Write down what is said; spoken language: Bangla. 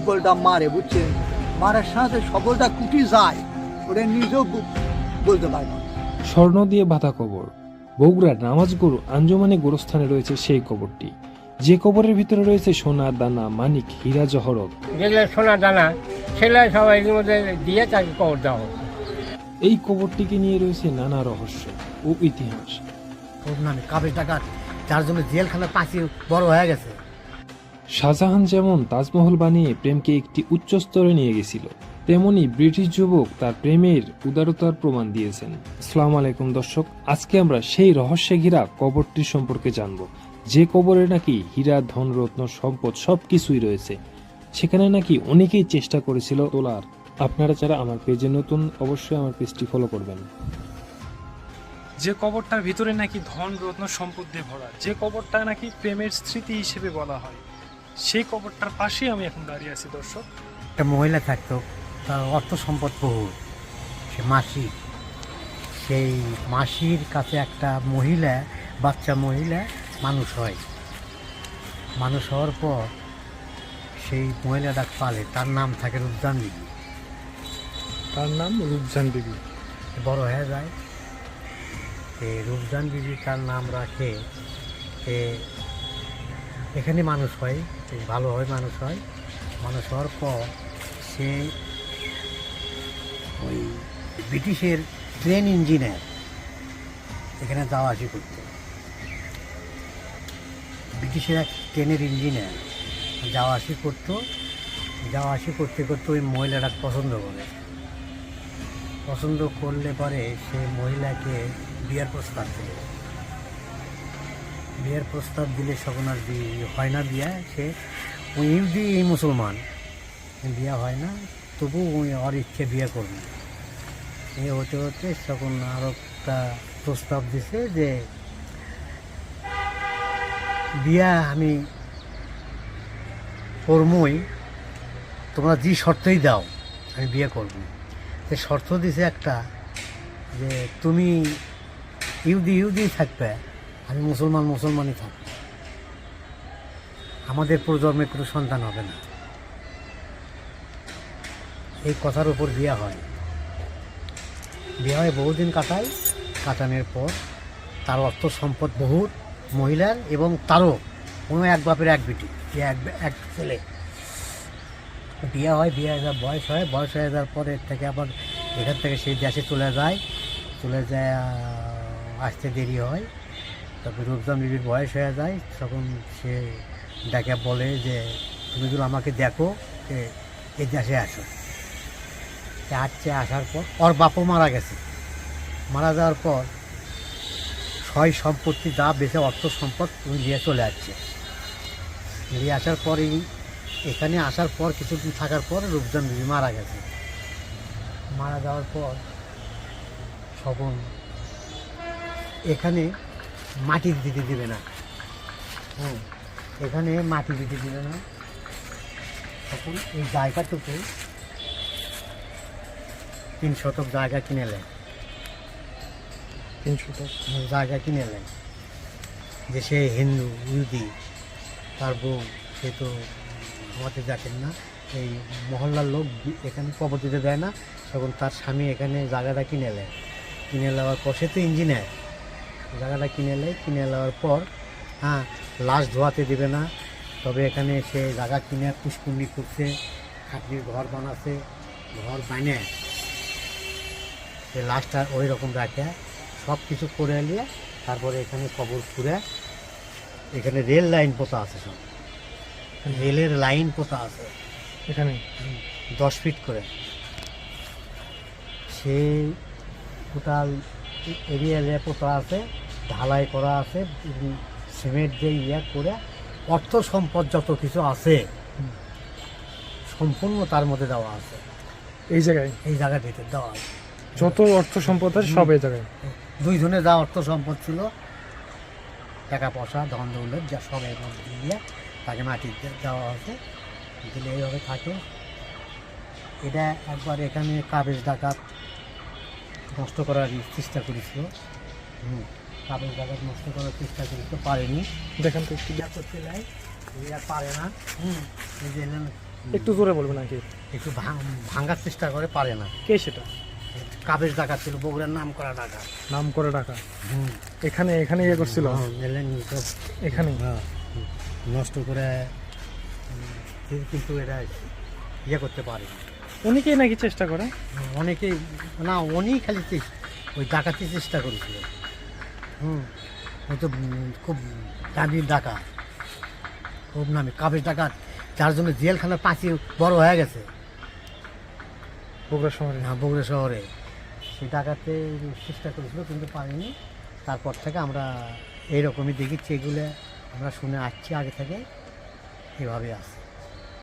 সবলটা মারে বুঝছেন? মারার সাথে সকলটা কুটি যায় ওটা নিজেও বলতে পারে না। স্বর্ণ দিয়ে বাঁধা কবর। বগুড়ার নামাজ নামাজগুরু আঞ্জমানে গোরস্থানে রয়েছে সেই কবরটি। যে কবরের ভিতরে রয়েছে সোনার দানা মানিক হীরা জহরত। যেগুলো সোনা দানা সেগুলো সবাই মধ্যে দিয়ে তাকে কবর দেওয়া এই কবরটিকে নিয়ে রয়েছে নানা রহস্য ও ইতিহাস। ওর নামে কাবের ডাকাত যার জন্য জেলখানা পাঁচি বড় হয়ে গেছে। শাহজাহান যেমন তাজমহল বানিয়ে প্রেমকে একটি উচ্চ স্তরে নিয়ে গেছিল, তেমনি ব্রিটিশ যুবক তার প্রেমের উদারতার প্রমাণ দিয়েছেন। আসসালামু আলাইকুম দর্শক, আজকে আমরা সেই রহস্যে ঘেরা কবরটির সম্পর্কে জানব। যে কবরে নাকি হীরা, ধনরত্ন, সম্পদ সব কিছুই রয়েছে, সেখানে নাকি অনেকেই চেষ্টা করেছিল তোলার। আপনারা যারা আমার পেজে নতুন, অবশ্যই আমার পেজটি ফলো করবেন। যে কবরটার ভিতরে নাকি ধন রত্ন সম্পদ দিয়ে ভরা, যে কবরটা নাকি প্রেমের স্মৃতি হিসেবে বলা হয়। সেই কবরটার পাশেই আমি এখন দাঁড়িয়ে আছি দর্শক। একটা মহিলা থাকতো তার অর্থ সম্পদ বহু সে মাসি। সেই মাসির কাছে একটা মহিলা বাচ্চা মহিলা মানুষ হয়। মানুষ হওয়ার পর সেই মহিলাটা পালে। তার নাম থাকে রূপদান বিবি। তার নাম রূপজান বিবি। বড় হয়ে যায়। এই রূপজান বিবি তার নাম রাখে এখানে মানুষ হয় বেশ ভালো হয় মানুষ হয়। মানুষ হওয়ার পর সে ওই ব্রিটিশের ট্রেন ইঞ্জিনিয়ার এখানে যাওয়া আসি করত। ব্রিটিশের এক ট্রেনের ইঞ্জিনিয়ার যাওয়া আসি করতো। যাওয়া আসি করতে করতে ওই মহিলাটা পছন্দ করে। পছন্দ করলে পরে সে মহিলাকে বিয়ের প্রস্তাব দিল। বিয়ের প্রস্তাব দিলে তখন আর হয় না বিয়ে, সে ওই ইহুদি এই মুসলমান। বিয়ে হয় না তবু ওই ওর ইচ্ছে বিয়ে করবে। এ হতে হতে তখন আরও একটা প্রস্তাব দিছে যে, বিয়া আমি করবই তোমরা যে শর্তই দাও, আমি বিয়ে করব। সে শর্ত দিছে একটা যে, তুমি ইহুদি ইহুদি থাকবে আমি মুসলমান, মুসলমানই থাকব আমাদের প্রজন্মে কোনো সন্তান হবে না। এই কথার উপর বিয়ে হয়। বিয়ে হয় বহুদিন কাটায় কাটানোর পর তার অর্থ সম্পদ বহুত, মহিলার এবং তারও কোনো এক বাপের এক বিটি এক এক ছেলে। বিয়ে হয়, বিয়ে হয়ে বয়স হয়। বয়স হয়ে যাওয়ার পরে এর থেকে আবার এখান থেকে সেই দেশে চলে যায়। চলে যায় আসতে দেরি হয়। তারপরে রূপজান বিবির বয়স হয়ে যায়, তখন সে ডাকে বলে যে, তুমি যদি আমাকে দেখো যে এই দেশে আসো। আসছে আসার পর ওর বাপও মারা গেছে। মারা যাওয়ার পর ছয় সম্পত্তি, যা বেঁচে অর্থ সম্পদ তুমি নিয়ে চলে আসছে। নিয়ে আসার পরেই, এখানে আসার পর কিছুদিন থাকার পর রূপজান বিবি মারা গেছে। মারা যাওয়ার পর তখন এখানে মাটি দিতে দিবে না। হ্যাঁ এখানে মাটি দিতে দিবে না। তখন এই জায়গাটুকু তিন শতক জায়গা কিনে নেয়। তিন শতক জায়গা কিনে নেয়। যে সে হিন্দু, ইহুদি, তার বউ, সে তো আমাদের দেখেন না। এই মহল্লার লোক এখানে কবর দিতে দেয় না। তখন তার স্বামী এখানে জায়গাটা কিনে নেয়। কিনে নেওয়ার পর সে তো ইঞ্জিনিয়ার জায়গাটা কিনে নেয়। কিনে নেওয়ার পর হ্যাঁ লাশ ধোয়াতে দেবে না। তবে এখানে সে জায়গা কিনে পুষ্কুন্নি করছে খাটনির ঘর বানাচ্ছে ঘর বানিয়ে সে লাশটা ওই রকম রাখে। সব কিছু করে নিয়ে তারপরে এখানে কবর খুঁড়ে এখানে রেল লাইন পোতা আছে সব। রেলের লাইন পোতা আছে। এখানে? দশ ফিট করে। সেই টোটাল এরিয়া এরিয়া পোতা আছে। ঢালাই করা আছে সিমেন্ট দিয়ে ইয়ে করে অর্থ সম্পদ যত কিছু আছে সম্পূর্ণ তার মধ্যে দেওয়া আছে। এই জায়গায়? এই জায়গাটিতে দেওয়া আছে। যত অর্থ সম্পদ আছে সব এই জায়গায়? দুইজনে যা অর্থ সম্পদ ছিল টাকা পয়সা ধন দৌলত যা সব এর মধ্যে দিয়ে তাকে মাটি দেওয়া আছে দিলে এইভাবে থাকে। এটা একবার এখানে কাবেজ ডাকাত নষ্ট করার চেষ্টা করেছিল। হুম। কাবেজ ডাকাত নষ্ট করার চেষ্টা করেছিল পারেনি। দেখেন তো একটু। করতে এরা পারে না। হুম। একটু জোরে বলবেন নাকি? একটু ভাঙ- ভাঙার চেষ্টা করে পারে না। কে সেটা? কাবেজ ডাকা ছিল বগুড়ার নাম করা ডাকা। নাম করে ডাকা। হুম। এখানে এখানে ইয়ে করছিল? এলেন এখানে হ্যাঁ, নষ্ট করে কিন্তু এটা ইয়ে করতে পারে না। উনিকেই নাকি চেষ্টা করে। অনেকেই না উনি খালি ওই ডাকাতি চেষ্টা করেছিল। হুম ওই তো খুব দামি ডাকা। খুব নামি কাবেজ ডাকাত যার জন্য জেলখানার পাঁচি বড় হয়ে গেছে। বগুড়া শহরে? হ্যাঁ, বগুড়া শহরে। সেই ডাকাতে চেষ্টা করেছিল কিন্তু পারিনি। তারপর থেকে আমরা এইরকমই দেখেছি এগুলো। আমরা শুনে আসছি আগে থেকে। এভাবে আছে।